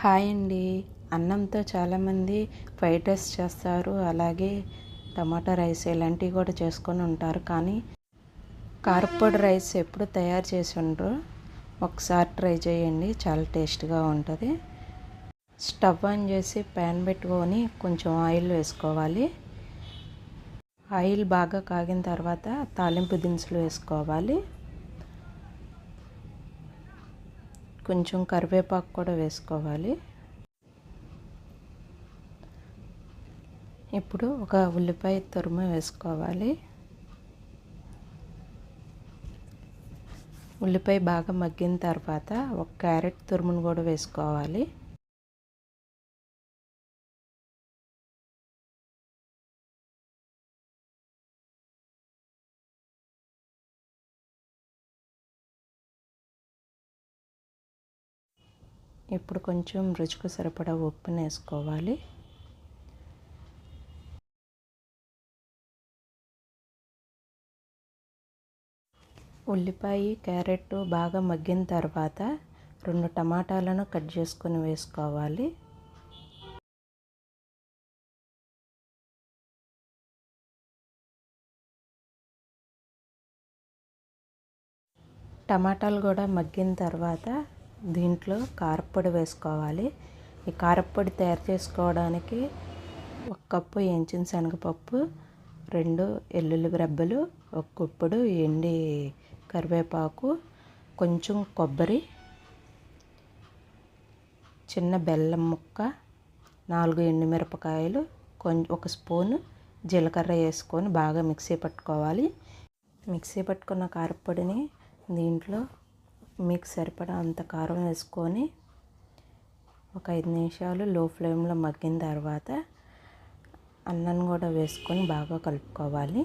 Hi అండి. అన్నంతో చాలామంది ఫ్రైడ్ రైస్ చేస్తారు. అలాగే టమాటా రైస్ ఇలాంటివి కూడా చేసుకొని ఉంటారు. కానీ కారపొడి రైస్ ఎప్పుడు తయారు చేసి ఉండరు. ఒకసారి ట్రై చేయండి. చాలా టేస్ట్గా ఉంటుంది. స్టవ్ ఆన్ చేసి ప్యాన్ పెట్టుకొని కొంచెం ఆయిల్ వేసుకోవాలి. ఆయిల్ బాగా కాగిన తర్వాత తాలింపు దినుసులు వేసుకోవాలి. కొంచెం కరివేపాకు కూడా వేసుకోవాలి. ఇప్పుడు ఒక ఉల్లిపాయ తురుము వేసుకోవాలి. ఉల్లిపాయ బాగా మగ్గిన తర్వాత ఒక క్యారెట్ తురుమును కూడా వేసుకోవాలి. ఇప్పుడు కొంచెం రుచికి సరిపడా ఉప్పును వేసుకోవాలి. ఉల్లిపాయ క్యారెట్ బాగా మగ్గిన తర్వాత రెండు టమాటాలను కట్ చేసుకొని వేసుకోవాలి. టమాటాలు కూడా మగ్గిన తర్వాత దీంట్లో కారపొడి వేసుకోవాలి. ఈ కారపొడి తయారు చేసుకోవడానికి ఒక కప్పు ఎంచిన శనగపప్పు రెండు ఎల్లుల్లి రెబ్బలు ఒక కుప్పుడు ఎండి కరివేపాకు కొంచెం కొబ్బరి చిన్న బెల్లం ముక్క నాలుగు ఎండుమిరపకాయలు కొంచెం ఒక స్పూను జీలకర్ర వేసుకొని బాగా మిక్సీ పట్టుకోవాలి. మిక్సీ పట్టుకున్న కారపొడిని దీంట్లో మీకు సరిపడా అంత కారం వేసుకొని ఒక ఐదు నిమిషాలు లో ఫ్లేమ్లో మగ్గిన తర్వాత అన్నం కూడా వేసుకొని బాగా కలుపుకోవాలి.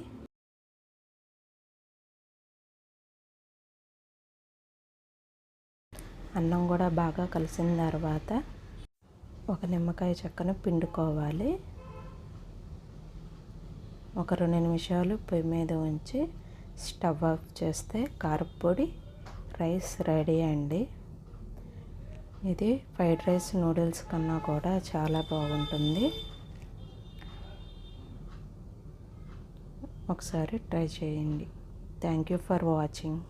అన్నం కూడా బాగా కలిసిన తర్వాత ఒక నిమ్మకాయ చెక్కను పిండుకోవాలి. ఒక రెండు నిమిషాలు పొయ్యి మీద ఉంచి స్టవ్ ఆఫ్ చేస్తే కారపొడి రైస్ రెడీ అండి. ఇది ఫ్రైడ్ రైస్ నూడిల్స్ కన్నా కూడా చాలా బాగుంటుంది. ఒకసారి ట్రై చేయండి. Thank you for watching.